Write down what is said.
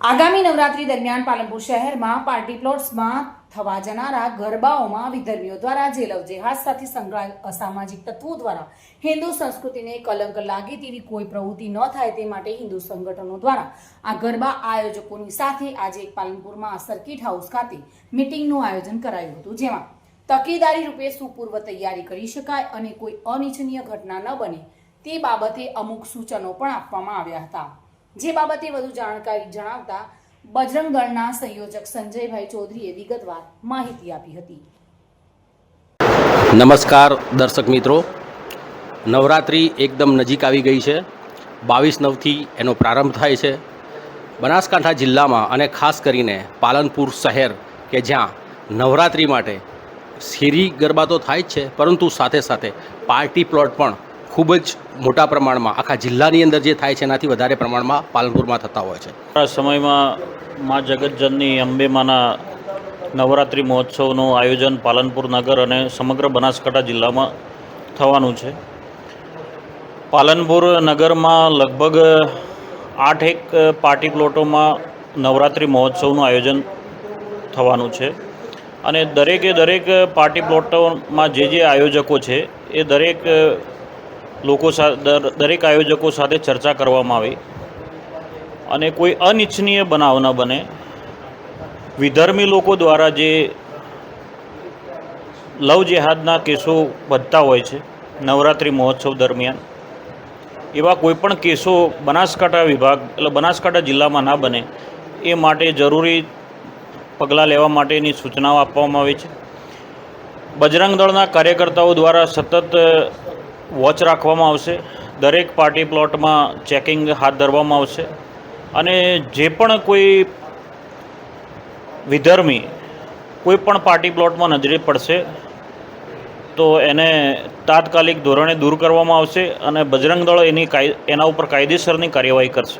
આગામી નવરાત્રી દરમિયાન પાલનપુર શહેરમાં પાર્ટી પ્લોટ્સમાં થવા જનારા ગરબાઓમાં વિધર્મીઓ દ્વારા જેલવ જેહાજ સાથે સંકળાયેલ અસામાજિક તત્વો દ્વારા હિન્દુ સંસ્કૃતિને કલંક લાગે તેવી કોઈ પ્રવૃત્તિ ન થાય તે માટે હિન્દુ સંગઠનો દ્વારા આ ગરબા આયોજકોની સાથે આજે પાલનપુરમાં સર્કિટ હાઉસ ખાતે મિટિંગનું આયોજન કરાયું હતું, જેમાં તકેદારી રૂપે સુપૂર્વ તૈયારી કરી શકાય અને કોઈ અનિચ્છનીય ઘટના ન બને તે બાબતે અમુક સૂચનો પણ આપવામાં આવ્યા હતા. જે બાબતે વધુ જાણકારી જણાવતા બજરંગ દળના સંયોજક સંજયભાઈ ચૌધરીએ વિગતવાર માહિતી આપી હતી. નમસ્કાર દર્શક મિત્રો. નવરાત્રિ એકદમ નજીક આવી ગઈ છે. બાવીસ નવથી એનો પ્રારંભ થાય છે. બનાસકાંઠા જિલ્લામાં અને ખાસ કરીને પાલનપુર શહેર કે જ્યાં નવરાત્રિ માટે શેરી ગરબા તો થાય જ છે, પરંતુ સાથે સાથે પાર્ટી પ્લોટ પણ ખૂબ જ મોટા પ્રમાણમાં આખા જિલ્લાની અંદર જે થાય છે, એનાથી વધારે પ્રમાણમાં પાલનપુરમાં થતા હોય છે. આ સમયમાં મા જગતજનની અંબેમાના નવરાત્રિ મહોત્સવનું આયોજન પાલનપુર નગર અને સમગ્ર બનાસકાંઠા જિલ્લામાં થવાનું છે. પાલનપુર નગરમાં લગભગ આઠ એક પાર્ટી પ્લોટોમાં નવરાત્રિ મહોત્સવનું આયોજન થવાનું છે અને દરેકે દરેક પાર્ટી પ્લોટોમાં જે જે આયોજકો છે, એ દરેક લોકો દરેક આયોજકો સાથે ચર્ચા કરવામાં આવી. અને કોઈ અનિચ્છનીય બનાવ ન બને. વિધર્મી લોકો દ્વારા જે લવ જેહાદના કેસો વધતા હોય છે, નવરાત્રિ મહોત્સવ દરમિયાન, એવા કોઈપણ કેસો બનાસકાંઠા વિભાગ, એટલે બનાસકાંઠા જિલ્લામાં ના બને, એ માટે જરૂરી પગલાં લેવા માટેની સૂચનાઓ આપવામાં આવી છે. બજરંગ દળના કાર્યકર્તાઓ દ્વારા સતત વોચ રાખવામાં આવશે. દરેક પાર્ટી પ્લોટમાં ચેકિંગ હાથ ધરવામાં આવશે. અને જે પણ કોઈ વિધર્મી કોઈ પણ પાર્ટી પ્લોટમાં નજરે પડશે, તો એને તાત્કાલિક ધોરણે દૂર કરવામાં આવશે અને બજરંગ દળ એની કાય, એના ઉપર કાયદેસરની કાર્યવાહી કરશે.